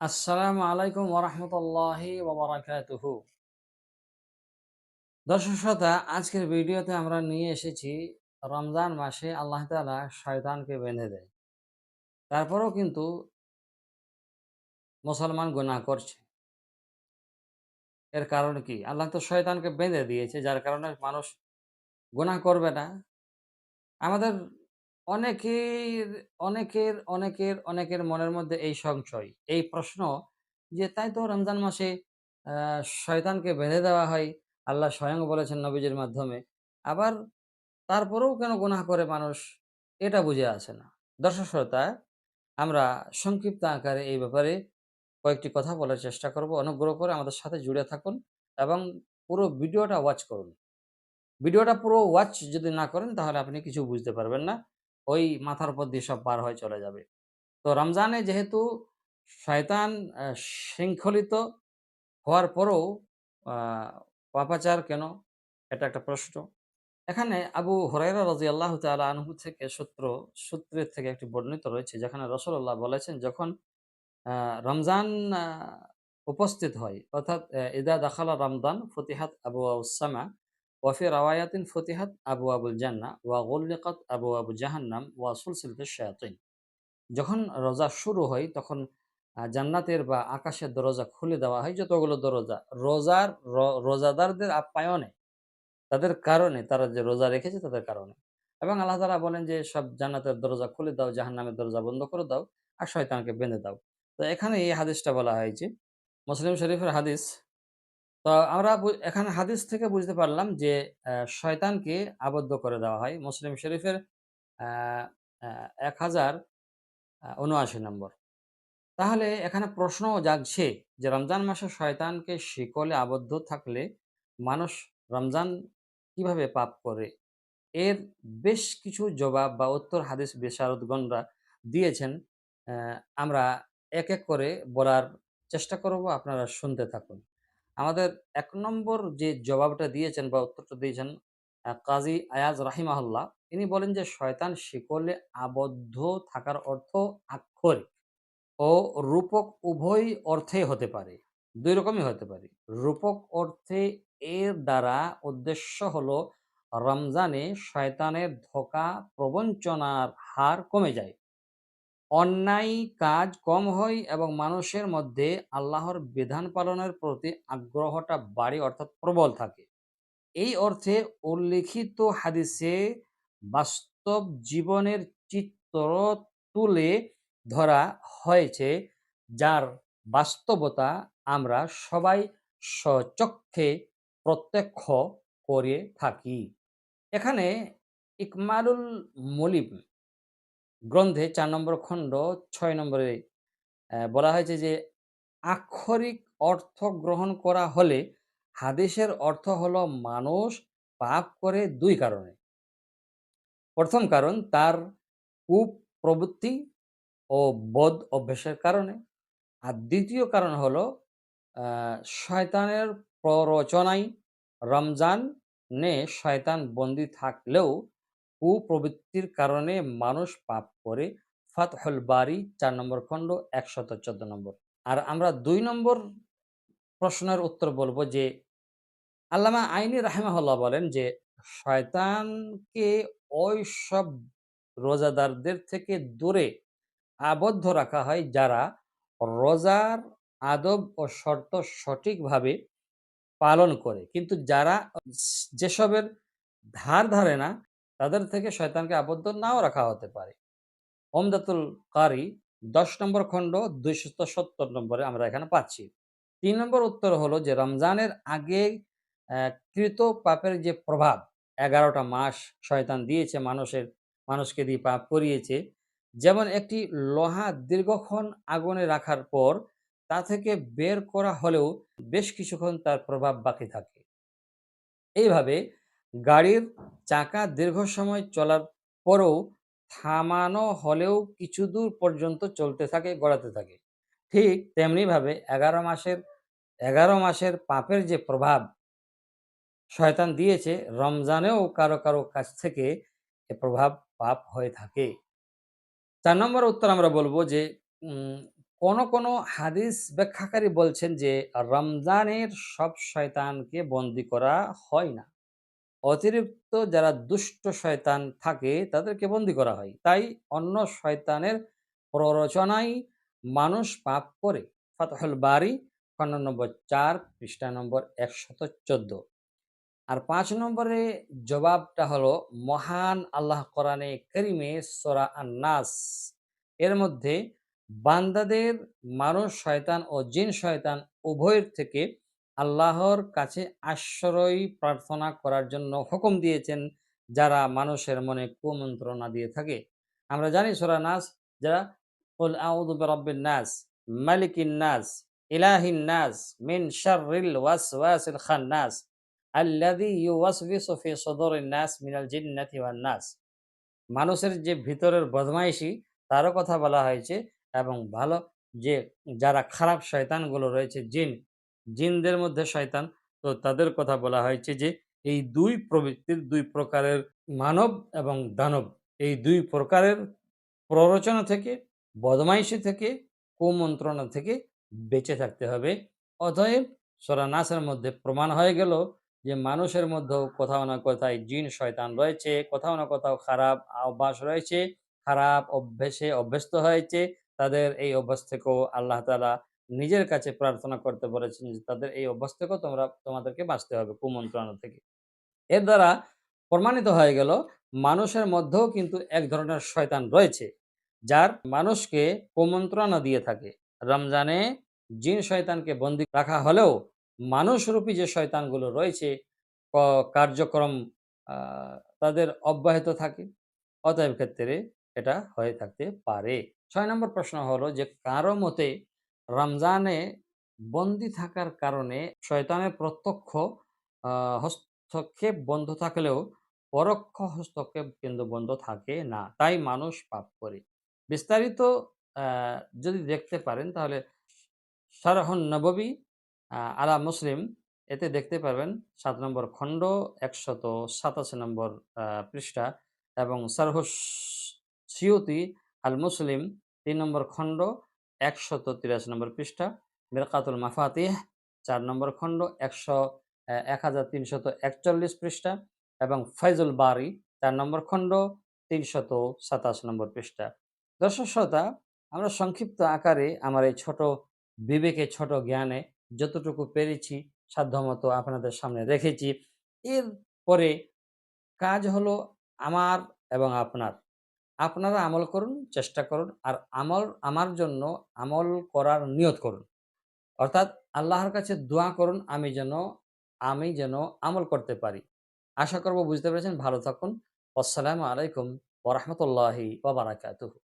আসসালামু আলাইকুম ওরহমতুল্লাহি ওবরাকাতুহু দর্শক শ্রোতা, আজকের ভিডিওতে আমরা নিয়ে এসেছি রমজান মাসে আল্লাহ তাআলা শয়তানকে বেঁধে দেয়। তারপরেও কিন্তু মুসলমান গুনাহ করছে। এর কারণ কি? আল্লাহ তো শয়তানকে বেঁধে দিয়েছে, যার কারণে মানুষ গুনাহ করবে না। আমাদের অনেকের অনেকের অনেকের অনেকের মনের মধ্যে এই সংশয়। এই প্রশ্ন যে, তাই তো রমজান মাসে শয়তানকে বেঁধে দেওয়া হয়, আল্লাহ স্বয়ং বলেছেন নবীজির মাধ্যমে। আবার তারপরেও কেন গুনাহ করে মানুষ? এটা বুঝে আসে না। দর্শক শ্রোতা, আমরা সংক্ষিপ্ত আকারে এই ব্যাপারে কয়েকটি কথা বলার চেষ্টা করব। অনুগ্রহ করে আমাদের সাথে জুড়ে থাকুন এবং পুরো ভিডিওটা ওয়াচ করুন। ভিডিওটা পুরো ওয়াচ যদি না করেন, তাহলে আপনি কিছু বুঝতে পারবেন না। ওই মাথার উপর দিয়ে সব পার হয়ে চলে যাবে। তো রমজানে যেহেতু শয়তান শৃঙ্খলিত হওয়ার পরেও পাপাচার কেন? এটা একটা প্রশ্ন। এখানে আবু হরাইরা রাজি আল্লাহ তালা আনহু থেকে সূত্র, সূত্রের থেকে একটি বর্ণিত রয়েছে, যেখানে রসল্লাহ বলেছেন, যখন রমজান উপস্থিত হয়, অর্থাৎ ইদা দাখালা রমদান, ফতিহাত আবু সামা ওয়াফি রাওয়ায়াতিন ফতিহাত আবু আবুল জান্না ওয়া গুল্লিকাত আবু আবু জাহান্নাম ওয়া সুলসিলত শায়াতিন যখন রোজা শুরু হয়, তখন জান্নাতের বা আকাশের দরজা খুলে দেওয়া হয়, যতগুলো দরজা। রোজার রোজাদারদের আপ্যায়নে, তাদের কারণে, তারা যে রোজা রেখেছে তাদের কারণে। এবং আল্লাহ তালা বলেন যে, সব জান্নাতের দরজা খুলে দাও, জাহান্নামের দরজা বন্ধ করে দাও, আর শয়তানকে বেঁধে দাও। তো এখানে এই হাদিসটা বলা হয়েছে। মুসলিম শরীফের হাদিস তো আমরা এখানে হাদিস থেকে বুঝতে পারলাম যে শয়তানকে আবদ্ধ করে দেওয়া হয়। মুসলিম শরীফের এক হাজার উনআশি নম্বর। তাহলে এখানে প্রশ্ন জাগছে যে, রমজান মাসে শয়তানকে শিকলে আবদ্ধ থাকলে মানুষ রমজান কীভাবে পাপ করে? এর বেশ কিছু জবাব বা উত্তর হাদিস বিশারদগণরা দিয়েছেন। আমরা এক এক করে বলার চেষ্টা করব, আপনারা শুনতে থাকুন। আমাদের এক নম্বর যে জবাবটা দিয়েছেন বা উত্তরটা দিয়েছেন কাজী আয়াজ রাহিমাহুল্লাহ, তিনি বলেন যে, শয়তান শিকলে আবদ্ধ থাকার অর্থ আক্ষরিক ও রূপক উভয় অর্থে হতে পারে। দুই রকমই হতে পারে। রূপক অর্থে এর দ্বারা উদ্দেশ্য হলো রমজানে শয়তানের ধোকা, প্রবঞ্চনার হার কমে যায়। অন্যায় কাজ কম হয় এবং মানুষের মধ্যে আল্লাহর বিধান পালনের প্রতি আগ্রহটা বাড়ে, অর্থাৎ প্রবল থাকে। এই অর্থে উল্লিখিত হাদিসে বাস্তব জীবনের চিত্র তুলে ধরা হয়েছে, যার বাস্তবতা আমরা সবাই স্বচক্ষে প্রত্যক্ষ করে থাকি। এখানে ইকমালুল মলিম গ্রন্থে চার নম্বর খণ্ড, ছয় নম্বরে বলা হয়েছে যে, আক্ষরিক অর্থ গ্রহণ করা হলে হাদিসের অর্থ হলো মানুষ পাপ করে দুই কারণে। প্রথম কারণ, তার কূপ প্রবৃত্তি ও বদ অভ্যাসের কারণে। আর দ্বিতীয় কারণ হলো শয়তানের প্ররোচনায় রমজান নে শয়তান বন্দী থাকলেও কুপ্রবৃত্তির কারণে মানুষ পাপ করে। ফাতহুল বারি, চার নম্বর খণ্ড, একশত চোদ্দ নম্বর। আর আমরা দুই নম্বর প্রশ্নের উত্তর বলব যে, আল্লামা আইনি রাহেমাহুল্লাহ বলেন যে, শয়তানকে ওই সব রোজাদারদের থেকে দূরে আবদ্ধ রাখা হয় যারা রোজার আদব ও শর্ত সঠিকভাবে পালন করে। কিন্তু যারা যেসবের ধার ধারে না তাদের থেকে শয়তানকে আবদ্ধ নাও রাখা হতে পারে। ওমদাতুল কারি দশ নম্বর খণ্ড দুইশত সত্তর নম্বরে আমরা এখানে পাচ্ছি। তিন নম্বর উত্তর হলো যে রমজানের আগে কৃত পাপের যে প্রভাব, এগারোটা মাস শয়তান দিয়েছে মানুষের, মানুষকে দিয়ে পাপ করিয়েছে। যেমন একটি লোহা দীর্ঘক্ষণ আগুনে রাখার পর তা থেকে বের করা হলেও বেশ কিছুক্ষণ তার প্রভাব বাকি থাকে। এইভাবে গাড়ির চাকা দীর্ঘ সময় চলার পরেও থামানো হলেও কিছু দূর পর্যন্ত চলতে থাকে গড়াতে থাকে ঠিক তেমনিভাবে এগারো মাসের এগারো মাসের পাপের যে প্রভাব শয়তান দিয়েছে রমজানেও কারও কারও কাছ থেকে এ প্রভাব পাপ হয়ে থাকে চার নম্বর উত্তর আমরা বলব যে কোন, কোন হাদিস ব্যাখ্যাকারী বলছেন যে রমজানের সব শয়তানকে বন্দি করা হয় না। অতিরিক্ত যারা দুষ্ট শয়তান থাকে, তাদেরকে বন্দি করা হয়। তাই অন্য শয়তানের প্ররোচনায় মানুষ পাপ করে। ফাতহুল বারী খণ্ড নম্বর চার, পৃষ্ঠা নম্বর ১১৪ আর পাঁচ নম্বরে জবাবটা হলো, মহান আল্লাহ কোরআনে কারিমে সোরা আন-নাস এর মধ্যে বান্দাদের, মানুষ শয়তান ও জিন শয়তান উভয়ের থেকে আল্লাহর কাছে আশ্রয় প্রার্থনা করার জন্য হুকুম দিয়েছেন যারা মানুষের মনে কুমন্ত্রণা দিয়ে থাকে। আমরা জানি সূরা নাস যারা কুল আউযু বিরাব্বিন নাস মালিকিন নাস ইলাহিন নাস মিন শাররিল ওয়াসওয়াসিল খান্নাস আল্লাযী ইউওয়াসবিসু ফি সুদুরিন নাস মিনাল জিন্নাতি ওয়ান নাস। মানুষের যে ভিতরের বদমাইশি তারও কথা বলা হয়েছে এবং ভালো যে যারা খারাপ শয়তানগুলো রয়েছে জিন, জিনদের মধ্যে শয়তান তো তাদের কথা বলা হয়েছে যে এই দুই প্রবৃত্তির দুই প্রকারের মানব এবং দানব এই দুই প্রকারের প্ররোচনা থেকে, বদমাইশি থেকে, কুমন্ত্রণা থেকে বেঁচে থাকতে হবে। অতএব সূরা নাসের মধ্যে প্রমাণ হয়ে গেল যে মানুষের মধ্যেও কোথাও না কোথায় জিন শয়তান রয়েছে, কোথাও না কোথাও খারাপ অভ্যাস রয়েছে, খারাপ অভ্যেসে অভ্যস্ত হয়েছে। তাদের এই অভ্যাস থেকেও আল্লাহ তাআলা নিজের কাছে প্রার্থনা করতে বলেছেন যে তাদের এই অভ্যাস তোমরা তোমাদেরকে বাঁচতে হবে কুমন্ত্রণা থেকে। এর দ্বারা প্রমাণিত হয়ে গেল মানুষের মধ্যেও কিন্তু এক ধরনের শয়তান রয়েছে, যার মানুষকে কুমন্ত্রণা দিয়ে থাকে। রমজানে জিন শয়তানকে বন্দী রাখা হলেও মানুষরূপী যে শয়তানগুলো রয়েছে কার্যক্রম তাদের অব্যাহত থাকে। অতএব ক্ষেত্রে এটা হয়ে থাকতে পারে। ছয় নম্বর প্রশ্ন হলো যে কারও মতে রমজানে বন্দি থাকার কারণে শয়তানের প্রত্যক্ষ হস্তক্ষেপ বন্ধ থাকলেও পরোক্ষ হস্তক্ষেপ কিন্তু বন্ধ থাকে না। তাই মানুষ পাপ করে। বিস্তারিত যদি দেখতে পারেন তাহলে শারহুন নববী আলা মুসলিম, এতে দেখতে পারবেন সাত নম্বর খণ্ড ১৮৭ নম্বর পৃষ্ঠা এবং শারহুস সিয়ুতি আল মুসলিম তিন নম্বর খণ্ড ১৮৩ নম্বর পৃষ্ঠা, মিরকাতুল মাফাতিহ চার নম্বর খণ্ড ১০০ অ্যা ১৩৪১ পৃষ্ঠা এবং ফায়জুল বারী ৪ নম্বর খণ্ড ৩২৭ নম্বর পৃষ্ঠা। দর্শক শ্রোতা আমরা সংক্ষিপ্ত আকারে আমার এই ছোট বিবেকে, ছোট জ্ঞানে যতটুকু পেরেছি সাধ্যমতো আপনাদের সামনে রেখেছি। এরপরে কাজ হলো আমার এবং আপনার। আপনারা আমল করুন, চেষ্টা করুন। আর আমল আমার জন্য আমল করার নিয়ত করুন। অর্থাৎ আল্লাহর কাছে দোয়া করুন আমি যেন আমি যেন আমল করতে পারি। আশা করব বুঝতে পেরেছেন। ভালো থাকুন। আসসালামু আলাইকুম ওরহমতুল্লাহি রাহমাতুল্লাহি ওয়া বারাকাতুহু।